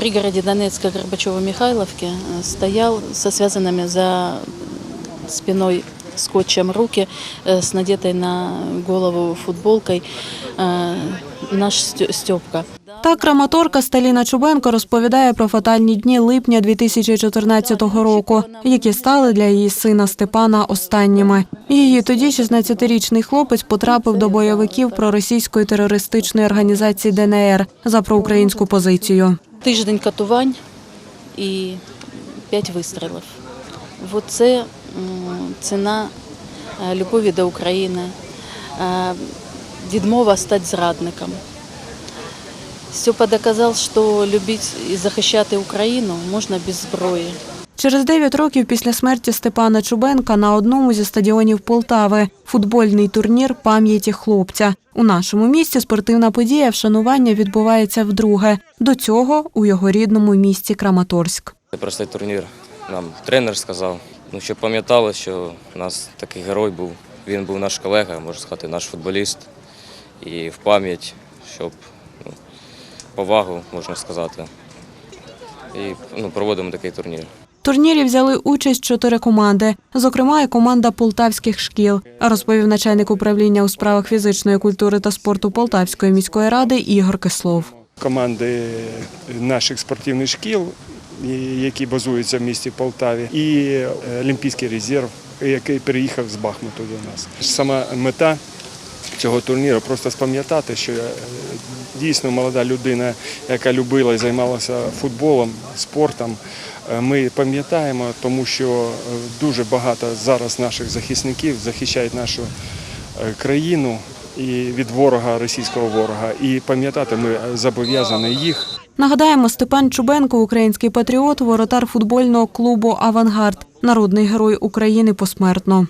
пригороде Донецка Горбачева-Михайловки э, стоял со связанными за спиной скотчем руки, э, с надетой на голову футболкой э, наш Стё- Степка. Так краматорка Сталіна Чубенко розповідає про фатальні дні липня 2014 року, які стали для її сина Степана останніми. Її тоді 16-річний хлопець потрапив до бойовиків проросійської терористичної організації ДНР за проукраїнську позицію. Тиждень катувань і п'ять вистрілів. Оце це ціна е, любові до України, е, відмова стати зрадником. Степа доказав, що любити і захищати Україну можна без зброї. Через 9 років після смерті Степана Чубенка на одному зі стадіонів Полтави футбольний турнір пам'яті хлопця. У нашому місті спортивна подія вшанування відбувається вдруге. До цього у його рідному місті Краматорськ. Простий турнір. Нам тренер сказав. Ну, щоб пам'ятали, що у нас такий герой був. Він був наш колега, можна сказати, наш футболіст. І в пам'ять, щоб ну, повагу, можна сказати. І ну, проводимо такий турнір. Турнірі взяли участь чотири команди, зокрема і команда полтавських шкіл, розповів начальник управління у справах фізичної культури та спорту Полтавської міської ради Ігор Кислов. команди наших спортивних шкіл, які базуються в місті Полтаві, і е, Олімпійський резерв, який переїхав з Бахмуту до нас. Сама мета цього турніру просто спам'ятати, що е, дійсно молода людина, яка любила і займалася футболом, спортом. Е, Ми пам'ятаємо, тому що е, дуже багато зараз наших захисників захищають нашу е, країну і від ворога, російського ворога. І пам'ятати ми зобов'язані їх. Нагадаємо, Степан Чубенко, український патріот, воротар футбольного клубу Авангард, народний герой України посмертно.